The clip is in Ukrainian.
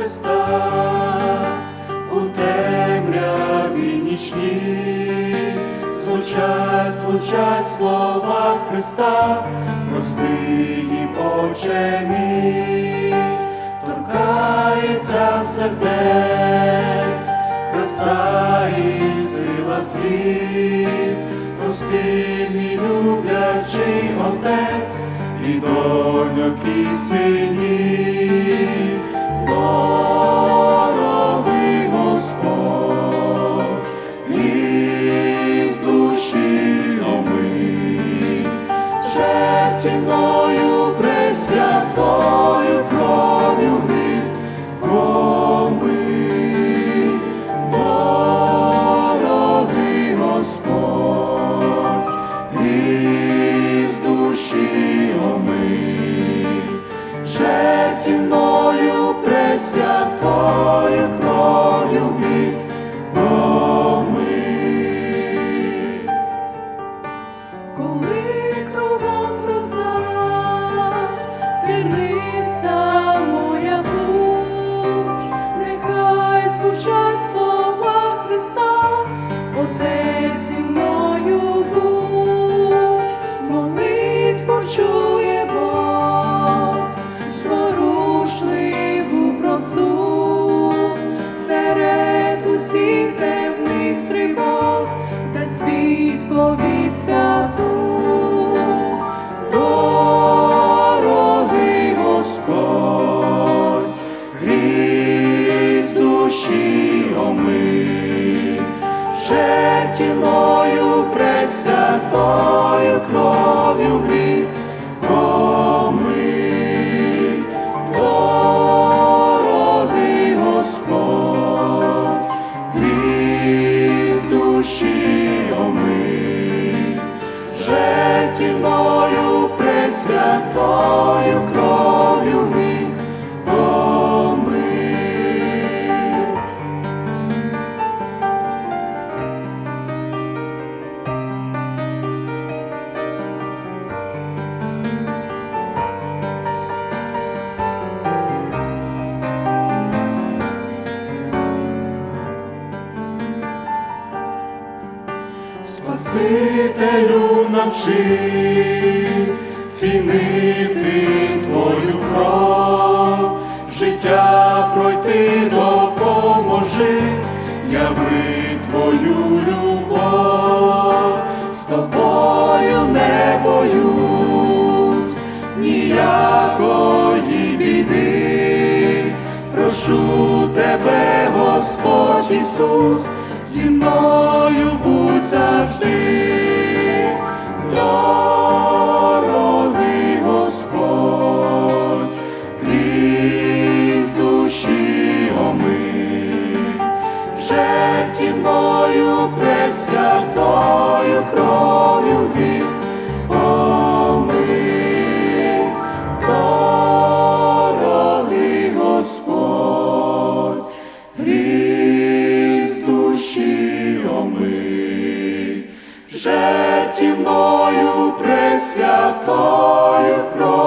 Христа у темряві нічні, звучать, звучать слова Христа, прости їм, Отче мій, торкається сердець, краса і сила слів, прости мій люблячий Отець і доньок і синів, Господь, із душі жертвною пресвятою пресвятою кров'ю гріх помив. Коли усіх земних тривог, та світ повід святу, Дорогий Господь, гріх з душі омий, жертвною пресвятою кров'ю пресвятою кров'ю. Спасителю навчи цінити твою кров, життя пройти допоможи, яви твою любов, з тобою не боюсь, ніякої біди, прошу тебе, Господь Ісус, зі мною будь завжди. святою кров'ю гріх помий, дорогий Господь, гріх з душі омий, жертівною пресвятою кров'ю